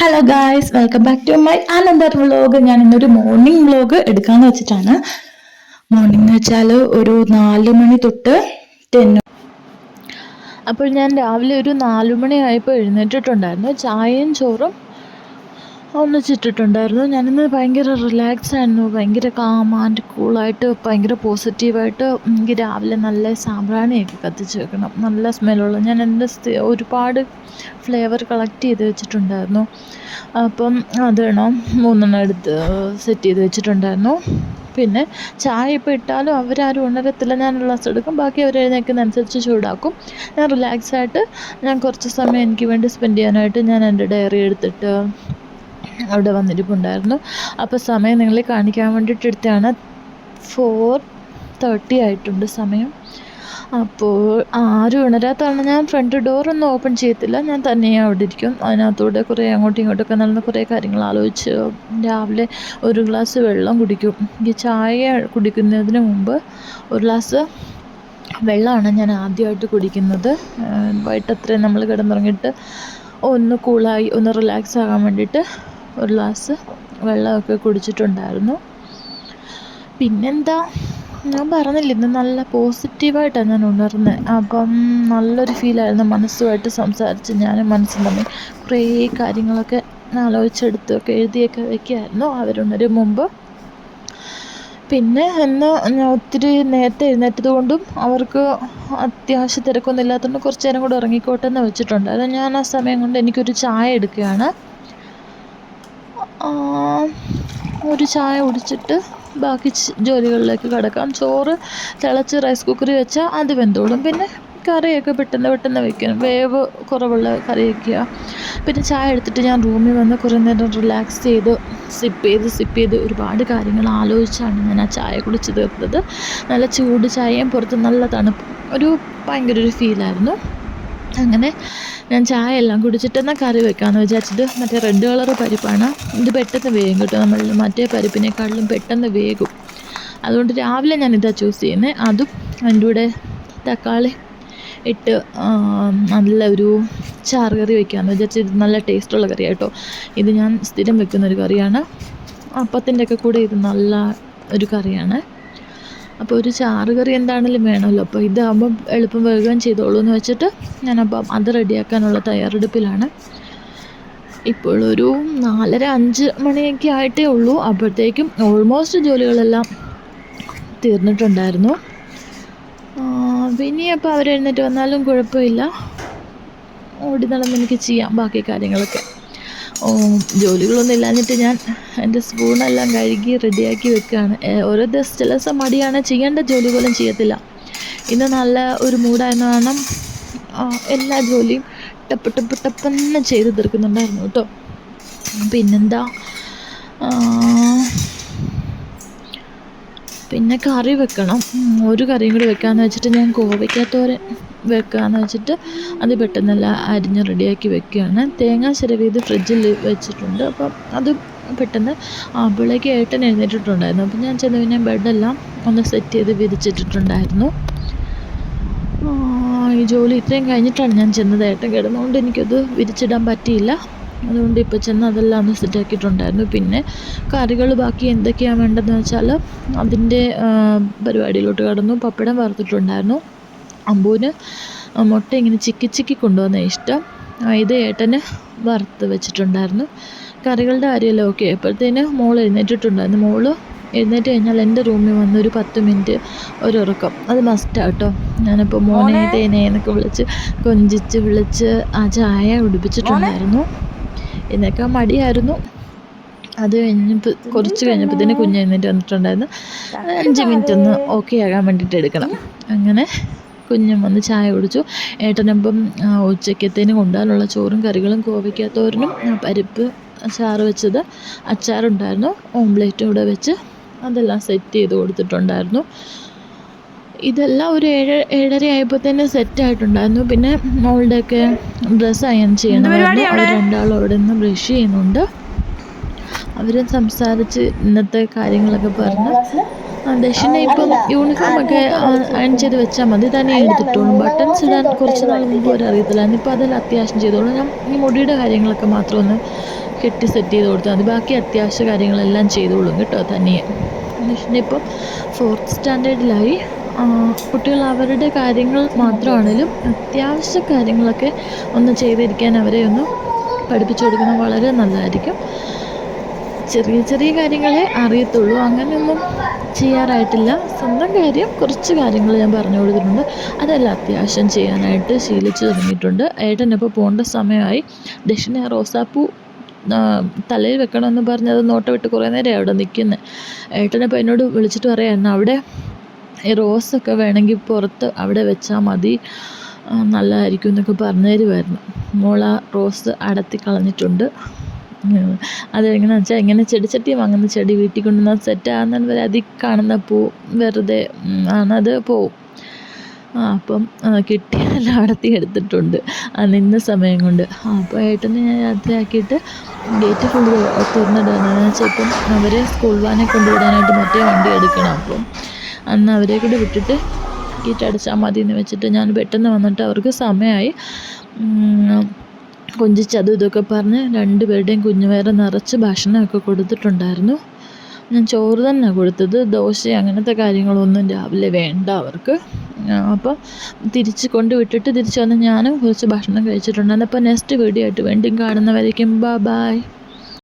Hello guys welcome back to my another vlog ഞാൻ ഇന്നൊരു morning vlog എടുക്കാന്ന് വെച്ചിട്ടാണ്. മോർണിംഗ് എന്ന് വെച്ചാൽ ഒരു നാല് മണി തൊട്ട് ടെൻ അപ്പോൾ ഞാൻ രാവിലെ ഒരു നാലു മണി ആയപ്പോൾ എഴുന്നേറ്റിട്ടുണ്ടായിരുന്നു. ചായയും ചോറും ഒന്നിച്ചിട്ടിട്ടുണ്ടായിരുന്നു ഞാനിന്ന് ഭയങ്കര റിലാക്സ് ആയിരുന്നു. ഭയങ്കര കാം ആൻഡ് കൂളായിട്ട് ഭയങ്കര പോസിറ്റീവായിട്ട് എനിക്ക് രാവിലെ നല്ല സാമ്പ്രാണിയൊക്കെ കത്തിച്ച് വെക്കണം. നല്ല സ്മെല്ലുള്ള ഞാൻ എന്റെ ഒരുപാട് ഫ്ലേവർ കളക്ട് ചെയ്ത് വെച്ചിട്ടുണ്ടായിരുന്നു. അപ്പം അതാണോ മൂന്നെണ്ണം എടുത്ത് സെറ്റ് ചെയ്ത് വെച്ചിട്ടുണ്ടായിരുന്നു. പിന്നെ ചായ ഇപ്പോൾ ഇട്ടാലും അവരാരും ഉണരത്തില്ല. ഞാൻ ഗ്ലാസ് എടുക്കും. ബാക്കി അവർ എഴുന്നേൽക്കുന്നതനുസരിച്ച് ചൂടാക്കും. ഞാൻ റിലാക്സായിട്ട് ഞാൻ കുറച്ച് സമയം എനിക്ക് വേണ്ടി സ്പെൻഡ് ചെയ്യാനായിട്ട് ഞാൻ എന്റെ ഡയറി എടുത്തിട്ട് അവിടെ വന്നിരിപ്പുണ്ടായിരുന്നു. അപ്പോൾ സമയം നിങ്ങളെ കാണിക്കാൻ വേണ്ടിയിട്ട് എടുത്താണ് ഫോർ തേർട്ടി ആയിട്ടുണ്ട് സമയം. അപ്പോൾ ആരും ഉണരാത്ത ഞാൻ ഫ്രണ്ട് ഡോറൊന്നും ഓപ്പൺ ചെയ്യത്തില്ല. ഞാൻ തന്നെ അവിടെ ഇരിക്കും. അതിനകത്തൂടെ കുറേ അങ്ങോട്ടും ഇങ്ങോട്ടൊക്കെ നടന്ന കുറേ കാര്യങ്ങൾ ആലോചിച്ച് രാവിലെ ഒരു ഗ്ലാസ് വെള്ളം കുടിക്കും. ഈ ചായ കുടിക്കുന്നതിന് മുമ്പ് ഒരു ഗ്ലാസ് വെള്ളമാണ് ഞാൻ ആദ്യമായിട്ട് കുടിക്കുന്നത്. വൈകിട്ട് അത്രയും നമ്മൾ കിടന്നുറങ്ങിയിട്ട് ഒന്ന് കൂളായി ഒന്ന് റിലാക്സ് ആകാൻ വേണ്ടിയിട്ട് ഒരു ഗ്ലാസ് വെള്ളമൊക്കെ കുടിച്ചിട്ടുണ്ടായിരുന്നു. പിന്നെന്താ? ഞാൻ പറഞ്ഞില്ല ഇന്ന് നല്ല പോസിറ്റീവായിട്ടാണ് ഞാൻ ഉണർന്നത് അപ്പം നല്ലൊരു ഫീലായിരുന്നു മനസ്സുമായിട്ട് സംസാരിച്ച് ഞാനും മനസ്സും തമ്മിൽ കുറേ കാര്യങ്ങളൊക്കെ ആലോചിച്ചെടുത്തൊക്കെ എഴുതിയൊക്കെ വെക്കുകയായിരുന്നു അവരുണരും മുമ്പ്. പിന്നെ ഇന്ന് ഞാൻ ഒത്തിരി നേരത്തെ എഴുന്നേറ്റത് കൊണ്ടും അവർക്ക് അത്യാവശ്യ തിരക്കൊന്നും ഇല്ലാത്തതുകൊണ്ട് കുറച്ച് നേരം കൂടെ ഉറങ്ങിക്കോട്ടെ എന്ന് വെച്ചിട്ടുണ്ട് അത് ഞാൻ ആ സമയം കൊണ്ട് എനിക്കൊരു ചായ എടുക്കുകയാണ്. ഒരു ചായ കുടിച്ചിട്ട് ബാക്കി ജോലികളിലേക്ക് കിടക്കാം. ചോറ് തിളച്ച് റൈസ് കുക്കറിൽ വെച്ചാൽ അത് വെന്തോളും. പിന്നെ കറിയൊക്കെ പെട്ടെന്ന് പെട്ടെന്ന് വെക്കണം വേവ് കുറവുള്ള കറി വയ്ക്കുക പിന്നെ ചായ എടുത്തിട്ട് ഞാൻ റൂമിൽ വന്ന് കുറേ നേരം റിലാക്സ് ചെയ്ത് സിപ്പ് ചെയ്ത് സിപ്പ് ചെയ്ത് ഒരുപാട് കാര്യങ്ങൾ ആലോചിച്ചാണ് ഞാൻ ആ ചായ കുടിച്ച് തീർത്തത്. നല്ല ചൂട് ചായയും പുറത്ത് നല്ല തണുപ്പ്. ഒരു ഭയങ്കര ഒരു ഫീലായിരുന്നു അങ്ങനെ ഞാൻ ചായ എല്ലാം കുടിച്ചിട്ട് എന്നാൽ കറി വെക്കാമെന്ന് വിചാരിച്ചത് മറ്റേ റെഡ് കളർ പരിപ്പാണ്. ഇത് പെട്ടെന്ന് വേഗം കിട്ടും നമ്മൾ മറ്റേ പരിപ്പിനേക്കാളും പെട്ടെന്ന് വേഗം അതുകൊണ്ട് രാവിലെ ഞാൻ ചൂസ് ചെയ്യുന്നത് അതും അതിന്റെ കൂടെ തക്കാളി ഇട്ട് നല്ല ഒരു ചാറ് കറി വെക്കാമെന്ന് വിചാരിച്ച് ഇത് നല്ല ടേസ്റ്റുള്ള കറിയാണ് കേട്ടോ. ഇത് ഞാൻ സ്ഥിരം വെക്കുന്നൊരു കറിയാണ്. അപ്പത്തിന്റെ ഒക്കെ കൂടെ ഇത് നല്ല ഒരു കറിയാണ്. അപ്പോൾ ഒരു ചാറ് കറി എന്താണെങ്കിലും വേണമല്ലോ. അപ്പോൾ ഇതാകുമ്പോൾ എളുപ്പം വേഗം ചെയ്തോളൂ എന്ന് വെച്ചിട്ട് ഞാനപ്പം അത് റെഡിയാക്കാനുള്ള തയ്യാറെടുപ്പിലാണ്. ഇപ്പോഴൊരു നാലര അഞ്ച് മണിയൊക്കെ ആയിട്ടേ ഉള്ളൂ. അപ്പോഴത്തേക്കും ഓൾമോസ്റ്റ് ജോലികളെല്ലാം തീർന്നിട്ടുണ്ടായിരുന്നു. പിന്നെ അപ്പോൾ അവരെഴുന്നേറ്റ് വന്നാലും കുഴപ്പമില്ല. ഓടി നടന്ന് എനിക്ക് ചെയ്യാം ബാക്കി കാര്യങ്ങളൊക്കെ. ജോലികളൊന്നും ഇല്ലാഞ്ഞിട്ട് ഞാൻ എന്റെ സ്പൂണെല്ലാം കഴുകി റെഡിയാക്കി വെക്കുകയാണ്. ഓരോ ദിവസം ചില ദിവസം മടിയാണ്. ചെയ്യേണ്ട ജോലി പോലും ചെയ്യത്തില്ല. ഇന്ന് നല്ല ഒരു മൂഡായിരുന്നു. കാരണം എല്ലാ ജോലിയും ടപ്പ് ടപ്പ് ടപ്പെന്നെ ചെയ്ത് തീർക്കുന്നുണ്ടായിരുന്നു കേട്ടോ. പിന്നെന്താ? പിന്നെ കറി വെക്കണം. ഒരു കറിയും കൂടി വെക്കാമെന്ന് വെച്ചിട്ട് ഞാൻ കോവയ്ക്കാത്തോരൻ വെക്കാമെന്ന് വെച്ചിട്ട് അത് പെട്ടെന്നല്ല അരിഞ്ഞ് റെഡിയാക്കി വെക്കുകയാണ്. തേങ്ങ ചിരവിയത് ഫ്രിഡ്ജിൽ വെച്ചിട്ടുണ്ട്. അപ്പം അത് പെട്ടെന്ന് അവിളേക്ക് ഏട്ടൻ എഴുന്നേറ്റിട്ടുണ്ടായിരുന്നു. അപ്പം ഞാൻ ചെന്ന് പിന്നെ ബെഡെല്ലാം ഒന്ന് സെറ്റ് ചെയ്ത് വിരിച്ചിട്ടിട്ടുണ്ടായിരുന്നു. ഈ ജോലി ഇത്രയും കഴിഞ്ഞിട്ടാണ് ഞാൻ ചെന്നത്. ഏട്ടൻ കിടന്നുകൊണ്ട് എനിക്കത് വിരിച്ചിടാൻ പറ്റിയില്ല. അതുകൊണ്ട് ഇപ്പോൾ ചെന്ന് അതെല്ലാം ഒന്ന് സെറ്റാക്കിയിട്ടുണ്ടായിരുന്നു. പിന്നെ കറികൾ ബാക്കി എന്തൊക്കെയാണ് വേണ്ടതെന്ന് വെച്ചാൽ അതിന്റെ പരിപാടിയിലോട്ട് കടന്നു. പപ്പടം വറുത്തിട്ടുണ്ടായിരുന്നു. അമ്പൂന് മുട്ട ഇങ്ങനെ ചിക്കി ചിക്കി കൊണ്ടുവന്ന ഇഷ്ടം. ഇത് ഏട്ടന് വറുത്ത് വെച്ചിട്ടുണ്ടായിരുന്നു. കറികളുടെ കാര്യമെല്ലാം? ഓക്കെ. അപ്പോഴത്തേന് മോൾ എഴുന്നേറ്റിട്ടുണ്ടായിരുന്നു. മോൾ എഴുന്നേറ്റ് കഴിഞ്ഞാൽ എന്റെ റൂമിൽ വന്ന് ഒരു പത്ത് മിനിറ്റ് ഒരു ഉറക്കം അത് മസ്റ്റാണ് കേട്ടോ ഞാനിപ്പോൾ മോനെ തേനെ എന്നൊക്കെ വിളിച്ച് കൊഞ്ചിച്ച് വിളിച്ച് ആ ചായ കുടിപ്പിച്ചിട്ടുണ്ടായിരുന്നു. എന്നൊക്കെ മടിയായിരുന്നു. അത് കഴിഞ്ഞപ്പോൾ കുറച്ച് കഴിഞ്ഞപ്പോൾ തന്നെ കുഞ്ഞ് എഴുന്നേറ്റ് വന്നിട്ടുണ്ടായിരുന്നു. അഞ്ച് മിനിറ്റ് ഒന്ന് ഓക്കെ ആകാൻ വേണ്ടിയിട്ട് എടുക്കണം. അങ്ങനെ കുഞ്ഞും വന്ന് ചായ കുടിച്ചു. ഏട്ടനപ്പം ഉച്ചക്കത്തേന് കൊണ്ടുപോകാനുള്ള ചോറും കറികളും കോവയ്ക്കാത്തോരനും പരിപ്പ് ചാറ് വെച്ചത് അച്ചാറുണ്ടായിരുന്നു. ഓംലേറ്റും കൂടെ വെച്ച് അതെല്ലാം സെറ്റ് ചെയ്ത് കൊടുത്തിട്ടുണ്ടായിരുന്നു. ഇതെല്ലാം ഒരു ഏഴ് ഏഴര ആയപ്പോൾ തന്നെ സെറ്റ് ആയിട്ടുണ്ടായിരുന്നു. പിന്നെ മോളുടെയൊക്കെ ഡ്രസ്സ് അയൺ ചെയ്യണമായിരുന്നു അവർ രണ്ടാളും അവിടെ? നിന്ന് ബ്രഷ് ചെയ്യുന്നുണ്ട്. അവരും സംസാരിച്ച് ഇന്നത്തെ കാര്യങ്ങളൊക്കെ പറഞ്ഞ്. ദക്ഷിണ ഇപ്പം യൂണിഫോം ഒക്കെ അയൺ ചെയ്ത് വെച്ചാൽ മതി. തന്നെ എടുത്തിട്ടോളും ബട്ടൺസ് ഇടാൻ കുറച്ച് നാൾ മുമ്പ് ഒരു അറിയത്തില്ലായിരുന്നു. ഇപ്പോൾ അതെല്ലാം അത്യാവശ്യം ചെയ്തോളും ഞാൻ ഈ മുടിയുടെ കാര്യങ്ങളൊക്കെ മാത്രം ഒന്ന് കെട്ടി സെറ്റ് ചെയ്ത് കൊടുത്താൽ മതി. ബാക്കി അത്യാവശ്യ കാര്യങ്ങളെല്ലാം ചെയ്തോളും കേട്ടോ തനിയെ. ഇപ്പം ഫോർത്ത് സ്റ്റാൻഡേർഡിലായി കുട്ടികൾ അവരുടെ കാര്യങ്ങൾ മാത്രമാണേലും അത്യാവശ്യ കാര്യങ്ങളൊക്കെ ഒന്ന് ചെയ്തിരിക്കാൻ അവരെ ഒന്ന് പഠിപ്പിച്ചു കൊടുക്കുന്നത് വളരെ നല്ലതായിരിക്കും. ചെറിയ ചെറിയ കാര്യങ്ങളെ അറിയത്തുള്ളൂ. അങ്ങനെയൊന്നും ചെയ്യാറായിട്ടില്ല. സ്വന്തം കാര്യം കുറച്ച് കാര്യങ്ങൾ ഞാൻ പറഞ്ഞു കൊടുത്തിട്ടുണ്ട്. അതെല്ലാം അത്യാവശ്യം ചെയ്യാനായിട്ട് ശീലിച്ചു തുടങ്ങിയിട്ടുണ്ട്. ഏട്ടനിപ്പോൾ പോകേണ്ട സമയമായി. ദക്ഷിണ റോസാപ്പൂ തലയിൽ വെക്കണമെന്ന് പറഞ്ഞ് അത് നോട്ട വിട്ട് കുറേ നേരം അവിടെ നിൽക്കുന്നത് ഏട്ടനപ്പോൾ എന്നോട് വിളിച്ചിട്ട് പറയാമായിരുന്നു അവിടെ ഈ റോസൊക്കെ വേണമെങ്കിൽ പുറത്ത് അവിടെ വെച്ചാൽ മതി. നല്ലതായിരിക്കും എന്നൊക്കെ പറഞ്ഞു തരുമായിരുന്നു മോള റോസ് അടത്തി കളഞ്ഞിട്ടുണ്ട്. അതെങ്ങനെ വെച്ചാൽ ഇങ്ങനെ ചെടിച്ചട്ടി വാങ്ങുന്ന ചെടി വീട്ടിൽ കൊണ്ടുവന്നാൽ സെറ്റ് ആകുന്നത് വരെ അതിൽ കാണുന്ന പൂ വെറുതെ ആണത് പോവും അപ്പം കിട്ടിയതെല്ലാം അടത്തി എടുത്തിട്ടുണ്ട്. നിന്ന സമയം കൊണ്ട്. അപ്പോൾ ഏട്ടനെ ഞാൻ യാത്രയാക്കിയിട്ട് ഗേറ്റ് ഫുൾ തുറന്നിടാനാണ്. വെച്ചാൽ ഇപ്പം അവരെ സ്കൂൾ വാനെ കൊണ്ടുവിടാനായിട്ട് മറ്റേ വണ്ടി എടുക്കണം അപ്പം. അന്ന് അവരെ കൂടെ വിട്ടിട്ട് ഗേറ്റ് അടച്ചാൽ മതി എന്ന് വെച്ചിട്ട് ഞാൻ പെട്ടെന്ന് വന്നിട്ട് അവർക്ക് സമയമായി. കൊഞ്ചിച്ച് അതും ഇതൊക്കെ പറഞ്ഞ് രണ്ട് പേരുടെയും കുഞ്ഞുവയറ് നിറച്ച് ഭക്ഷണമൊക്കെ കൊടുത്തിട്ടുണ്ടായിരുന്നു. ഞാൻ ചോറ് തന്നെ കൊടുത്തത്. ദോശ അങ്ങനത്തെ കാര്യങ്ങളൊന്നും രാവിലെ വേണ്ട അവർക്ക്. അപ്പോൾ തിരിച്ച് കൊണ്ട് വിട്ടിട്ട് തിരിച്ച് വന്ന് ഞാനും കുറച്ച് ഭക്ഷണം കഴിച്ചിട്ടുണ്ടായിരുന്നു. അപ്പോൾ നെക്സ്റ്റ് വീഡിയോ ആയിട്ട് വീണ്ടും കാണുന്നവരേക്കും ബൈ.